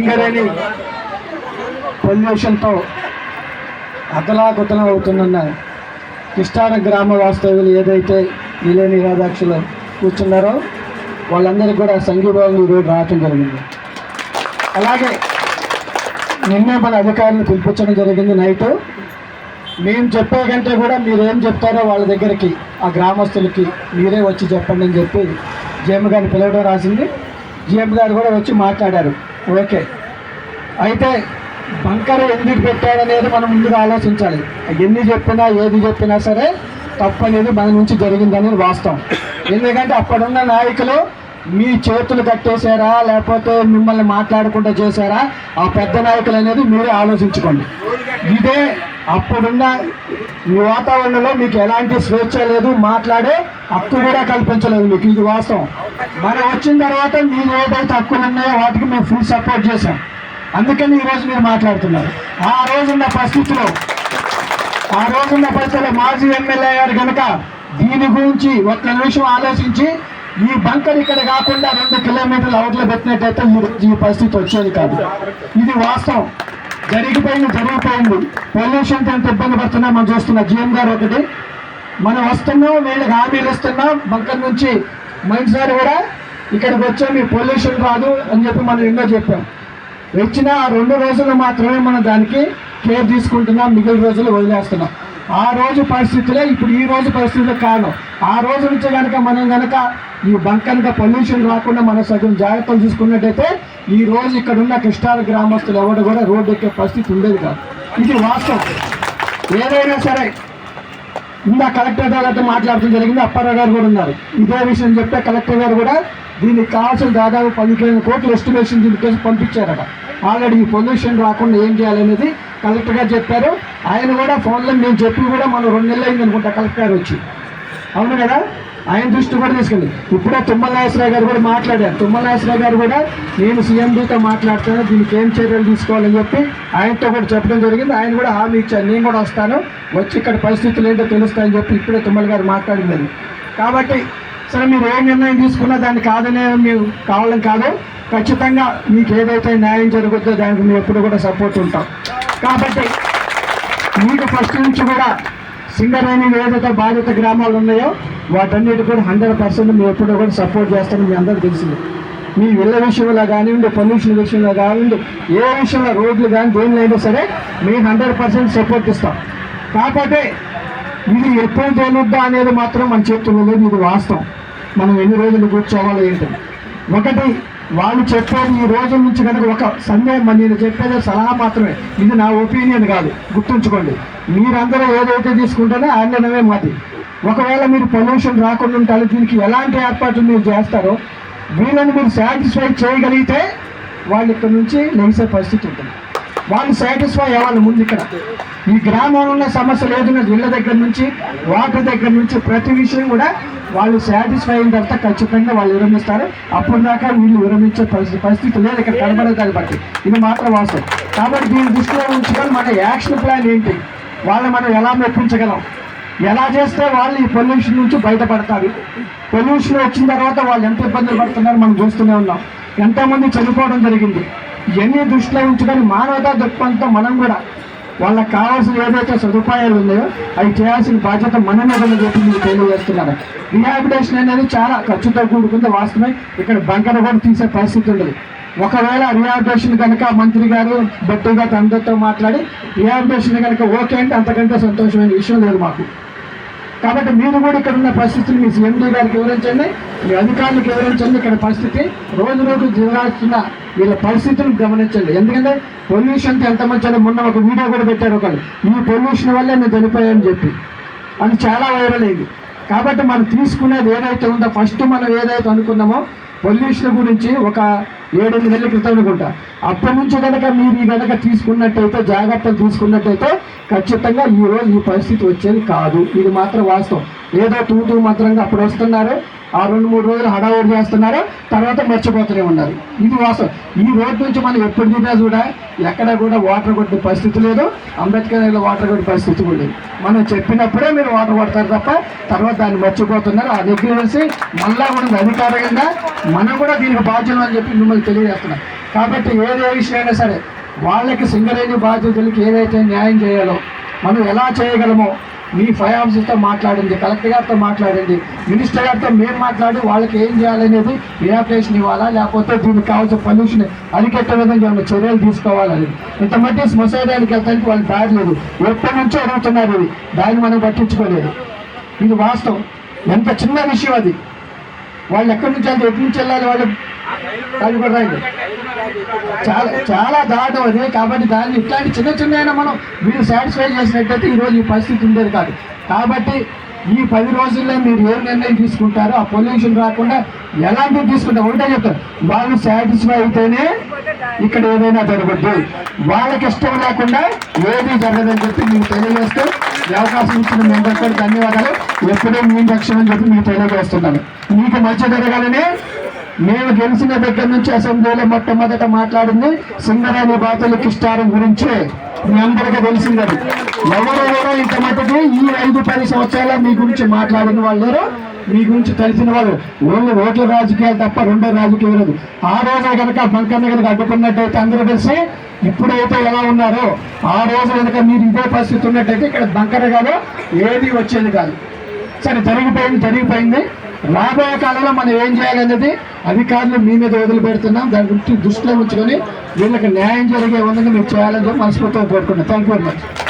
సింగరేణి పొల్యూషన్తో అతలాకుతలం అవుతున్న కృష్ణాన గ్రామ వాస్తవ్యులు ఏదైతే నిలేని రాధాక్షులు కూర్చున్నారో వాళ్ళందరికీ కూడా సంఘీభావం ఈరోజు రావటం జరిగింది. అలాగే నిన్నే మన అధికారులను పిలిపించడం జరిగింది నైట్. మేము చెప్పే కంటే కూడా మీరు ఏం చెప్తారో వాళ్ళ దగ్గరికి ఆ గ్రామస్తులకి మీరే వచ్చి చెప్పండి అని చెప్పి జిఎం గారిని పిలవడం రాసింది. జిఎం గారు కూడా వచ్చి మాట్లాడారు. ఓకే. అయితే బంకర్ ఎందుకు పెట్టాడనేది మనం ముందుగా ఆలోచించాలి. ఎన్ని చెప్పినా ఏది చెప్పినా సరే తప్పు అనేది మన నుంచి జరిగిందనేది వాస్తవం. ఎందుకంటే అప్పుడున్న నాయకులు మీ చేతులు కట్టేశారా లేకపోతే మిమ్మల్ని మాట్లాడకుండా చేశారా ఆ పెద్ద నాయకులు అనేది మీరే ఆలోచించుకోండి. ఇదే అప్పుడున్న ఈ వాతావరణంలో మీకు ఎలాంటి స్వేచ్ఛ లేదు మాట్లాడే హక్కు కూడా కల్పించలేదు మీకు ఇది వాస్తవం. మనం వచ్చిన తర్వాత మీరు ఏదైతే హక్కులు ఉన్నాయో వాటికి మేము ఫుల్ సపోర్ట్ చేశాం. అందుకని ఈరోజు మీరు మాట్లాడుతున్నారు. ఆ రోజున్న పరిస్థితిలో ఆ రోజున్న పరిస్థితిలో మాజీ ఎమ్మెల్యే గారు కనుక దీని గురించి ఒక్క నిమిషం ఆలోచించి ఈ బంకర్ ఇక్కడ కాకుండా రెండు కిలోమీటర్ల అవుట్లో పెట్టినట్టయితే ఈ- ఈ పరిస్థితి వచ్చేది కాదు. ఇది వాస్తవం. జరిగిపోయింది జరిగిపోయింది. పొల్యూషన్ ఎంత ఇబ్బంది పడుతున్నా మనం చూస్తున్నా. జిఎం గారు ఒకటి. మనం వస్తున్నాం వీళ్ళకి హామీలు ఇస్తున్నాం. బంకర్ నుంచి మైన్సారి కూడా ఇక్కడికి వచ్చాం ఈ పొల్యూషన్ రాదు అని చెప్పి మనం ఎన్నో చెప్పాం. వచ్చిన ఆ రెండు రోజులు మాత్రమే మనం దానికి కేర్ తీసుకుంటున్నాం మిగిలిన రోజులు వదిలేస్తున్నాం. ఆ రోజు పరిస్థితులే ఇప్పుడు ఈ రోజు పరిస్థితులు కారణం ఆ రోజు నుంచి కనుక మనం కనుక ఈ బంకనక పొల్యూషన్ రాకుండా మనం సగం జాగ్రత్తలు తీసుకున్నట్టయితే ఈ రోజు ఇక్కడ ఉన్న కృష్ణాల గ్రామస్తులు ఎవరు కూడా రోడ్డు ఎక్కే పరిస్థితి ఉండేది కాదు. ఇది వాస్తవం. ఏదైనా సరే ఇందా కలెక్టర్ గారితో మాట్లాడటం జరిగింది అప్పారావు గారు కూడా ఉన్నారు. ఇదే విషయం చెప్తే కలెక్టర్ గారు కూడా దీనికి కావాల్సిన దాదాపు పదిహేను కోట్లు ఎస్టిమేషన్ దీనికోసం పంపించారట. ఆల్రెడీ ఈ పొల్యూషన్ రాకుండా ఏం చేయాలనేది కలెక్టర్ గారు చెప్పారు. ఆయన కూడా ఫోన్లో మేము చెప్పి కూడా మనం రెండు నెలలు అయింది అనుకుంటా కలెక్టర్ గారు వచ్చి. అవును కదా? ఆయన దృష్టి కూడా తీసుకెళ్ళి. ఇప్పుడే తుమ్మల నాగేశ్వరరావు గారు కూడా మాట్లాడారు. తుమ్మల నాగేశ్వరరావు గారు కూడా నేను సీఎండీతో మాట్లాడుతాను దీనికి ఏం చర్యలు తీసుకోవాలని చెప్పి ఆయనతో కూడా చెప్పడం జరిగింది. ఆయన కూడా హామీ ఇచ్చారు. నేను కూడా వస్తాను. వచ్చి ఇక్కడ పరిస్థితులు ఏంటో తెలుస్తాయని చెప్పి ఇప్పుడే తుమ్మల గారు మాట్లాడింది కాబట్టి సరే మీరు ఏ నిర్ణయం తీసుకున్నా దాన్ని కాదనే మీరు కావాలని కాదు. ఖచ్చితంగా మీకు ఏదైతే న్యాయం జరుగుతుందో దానికి మేము ఎప్పుడు కూడా సపోర్ట్ ఉంటాం. కాబట్టి మీకు ఫస్ట్ నుంచి కూడా సింగరేణి ఏదైతే బాధిత గ్రామాలు ఉన్నాయో వాటన్నిటి కూడా హండ్రెడ్ పర్సెంట్ మేము ఎప్పుడూ కూడా సపోర్ట్ చేస్తామని మీ అందరికీ తెలిసింది. మీ ఇళ్ళ విషయంలో కానివ్వండి పొల్యూషన్ విషయంలో కానివ్వండి ఏ విషయంలో రోడ్లు కానీ దేనిలో అయినా సరే మేము హండ్రెడ్ పర్సెంట్ సపోర్ట్ ఇస్తాం. కాకపోతే ఇది ఎప్పుడు తేలుద్దా అనేది మాత్రం మన చేతుల్లో లేదు ఇది వాస్తవం. మనం ఎన్ని రోజులు కూర్చోవాలో ఏంటి. ఒకటి వాళ్ళు చెప్పేది ఈ రోజు నుంచి కనుక ఒక సందేహం నేను చెప్పేది సలహా మాత్రమే. ఇది నా ఒపీనియన్ కాదు. గుర్తుంచుకోండి. మీరందరూ ఏదైతే తీసుకుంటారో ఆ నిర్ణయమే మాది. ఒకవేళ మీరు పొల్యూషన్ రాకుండా ఉంటారు దీనికి ఎలాంటి ఏర్పాట్లు మీరు చేస్తారో వీళ్ళని మీరు సాటిస్ఫై చేయగలిగితే వాళ్ళు ఇక్కడ నుంచి లెగిసే పరిస్థితి ఉంటుంది. వాళ్ళు సాటిస్ఫై అవ్వాలి ముందు ఇక్కడ. ఈ గ్రామంలో ఉన్న సమస్యలు ఏదైనా ఇళ్ళ దగ్గర నుంచి వాటర్ దగ్గర నుంచి ప్రతి విషయం కూడా వాళ్ళు సాటిస్ఫై అయిన తర్వాత ఖచ్చితంగా వాళ్ళు విరమిస్తారు. అప్పుడు దాకా వీళ్ళు విరమించే పరిస్థితి పరిస్థితి లేదు. ఇక్కడ కనబడదు కాబట్టి ఇది మాత్రం వాస్తవం. కాబట్టి దీన్ని దృష్టిలో ఉంచుకొని మన యాక్షన్ ప్లాన్ ఏంటి? వాళ్ళని మనం ఎలా మెప్పించగలం? ఎలా చేస్తే వాళ్ళు ఈ పొల్యూషన్ నుంచి బయటపడతారు? పొల్యూషన్ వచ్చిన తర్వాత వాళ్ళు ఎంత ఇబ్బందులు పడుతున్నారు మనం చూస్తూనే ఉన్నాం. ఎంతోమంది చనిపోవడం జరిగింది. ఇవన్నీ దృష్టిలో ఉంచుకొని మానవతా దృక్పథంతో మనం కూడా వాళ్ళకి కావాల్సిన ఏదైతే సదుపాయాలు ఉన్నాయో అవి చేయాల్సిన బాధ్యత మన మీద ఉందని చెప్పి మీకు తెలియజేస్తున్నారు రిహాబిటేషన్ అనేది చాలా ఖర్చుతో కూడుకుంది వాస్తవమే. ఇక్కడ బంకర కూడా తీసే పరిస్థితి ఉండదు. ఒకవేళ రిహాబిటేషన్ కనుక మంత్రి గారు బట్టి గారు అందరితో మాట్లాడి రిహాబిటేషన్ కనుక ఓకే అంటే అంతకంటే సంతోషమైన విషయం లేదు మాకు. కాబట్టి మీరు కూడా ఇక్కడ ఉన్న పరిస్థితిని మీ ఎండీ గారికి వివరించండి మీ అధికారులకు వివరించండి ఇక్కడ పరిస్థితి. రోజు రోజు జరగాల్సిన వీళ్ళ పరిస్థితులు గమనించండి. ఎందుకంటే పొల్యూషన్తో ఎంత మంచి మొన్న ఒక వీడియో కూడా పెట్టారు ఒకళ్ళు. ఈ పొల్యూషన్ వల్లే నేను చనిపోయాను చెప్పి. అది చాలా వైరల్ అయింది కాబట్టి మనం తీసుకునేది ఏదైతే ఉందో ఫస్ట్ మనం ఏదైతే అనుకున్నామో పొల్యూషన్ గురించి ఒక ఏడెనిమిది ఏళ్ళ క్రితం అనుకుంటా. అప్పటి నుంచి కనుక మీరు ఈ కనుక తీసుకున్నట్టయితే జాగ్రత్తలు తీసుకున్నట్టయితే ఖచ్చితంగా ఈ రోజు ఈ పరిస్థితి వచ్చేది కాదు. ఇది మాత్రం వాస్తవం. ఏదో తూతూ మాత్రంగా అప్పుడు వస్తున్నారు. ఆ రెండు మూడు రోజులు హడావుడి చేస్తున్నారు. తర్వాత మర్చిపోతూనే ఉన్నారు. ఇది వాస్తవం. ఈ రోడ్డు నుంచి మనం ఎప్పుడు తిన్నా కూడా ఎక్కడ కూడా వాటర్ కొట్టే పరిస్థితి లేదు. అంబేద్కర్ నగర్లో వాటర్ కొట్టే పరిస్థితి కూడా లేదు. మనం చెప్పినప్పుడే మీరు వాటర్ కొడతారు తప్ప తర్వాత దాన్ని మర్చిపోతున్నారు. ఆ నెగ్లిజెన్సీ మళ్ళా కూడా అధికారికంగా మనం కూడా దీనికి బాధ్యులు అని చెప్పి మిమ్మల్ని తెలియజేస్తున్నాం. కాబట్టి ఏదే విషయమైనా సరే వాళ్ళకి సింగరేణి బాధ్యతలకి ఏదైతే న్యాయం చేయాలో మనం ఎలా చేయగలమో మీ ఫైవ్ ఆఫీసర్తో మాట్లాడింది కలెక్టర్ గారితో మాట్లాడింది మినిస్టర్ గారితో మేము మాట్లాడి వాళ్ళకి ఏం చేయాలనేది రియాప్లేషన్ ఇవ్వాలా లేకపోతే దీనికి కావాల్సిన పొల్యూషన్ అరికట్టే విధంగా ఏమైనా చర్యలు తీసుకోవాలని. ఇంత మధ్య శ్మశానానికి వెళ్తానికి వాళ్ళు దారిలేదు ఎప్పటి నుంచో అడుగుతున్నారు ఇది. దాన్ని మనం పట్టించుకోలేదు. ఇది వాస్తవం. ఎంత చిన్న విషయం అది. వాళ్ళు ఎక్కడి నుంచి వెళ్ళి ఎక్కడి నుంచి వెళ్ళాలి వాళ్ళు? అది చాలా చాలా దాటం అది. కాబట్టి దాన్ని ఇట్లాంటి చిన్న చిన్న అయినా మనం మీరు సాటిస్ఫై చేసినట్టయితే ఈరోజు ఈ పరిస్థితి ఉండేది కాదు. కాబట్టి ఈ పది రోజుల్లో మీరు ఏ నిర్ణయం తీసుకుంటారో ఆ పొల్యూషన్ రాకుండా ఎలాంటివి తీసుకుంటారు ఒకటే చెప్తారు వాళ్ళు సాటిస్ఫై అయితేనే ఇక్కడ ఏదైనా జరగద్దు. వాళ్ళకి ఇష్టం లేకుండా ఏది జరగదని చెప్పి మీకు తెలియజేస్తూ ఈ అవకాశం ఇచ్చిన మీ ధన్యవాదాలు. ఎప్పుడూ మీ రక్షణ అని చెప్పి మీకు తెలియజేస్తున్నాను. మీకు మధ్య జరగాలని మేము గెలిచిన దగ్గర నుంచి అసెంబ్లీలో మొట్టమొదట మాట్లాడింది సింగరేణి బాతుల కిష్టారం గురించే. మీ అందరికీ తెలిసిందని. ఎవరెవరో ఎవరు ఇంత మటుకు ఈ ఐదు పది సంవత్సరాల మీ గురించి మాట్లాడిన వాళ్ళు మీ గురించి తెలిసిన వాళ్ళు ఓన్లీ ఓట్ల రాజకీయాలు తప్ప రెండో రాజకీయం లేదు. ఆ రోజే కనుక బంకన్న కనుక అడ్డుకున్నట్టయితే అందరూ కలిసి ఇప్పుడైతే ఎలా ఉన్నారో ఆ రోజు కనుక మీరు ఇదే పరిస్థితి ఉన్నట్టయితే ఇక్కడ బంకర గారు ఏది వచ్చేది కాదు. సరే జరిగిపోయింది జరిగిపోయింది. రాబోయే కాలంలో మనం ఏం చేయాలనేది అధికారులు మీ మీద వదిలిపెడుతున్నాం. దాని గురించి దృష్టిలో ఉంచుకొని వీళ్ళకి న్యాయం జరిగే విధంగా మీరు చేయాలని మనస్ఫూర్తిగా కోరుకున్నాం థ్యాంక్ యూ వెరీ మచ్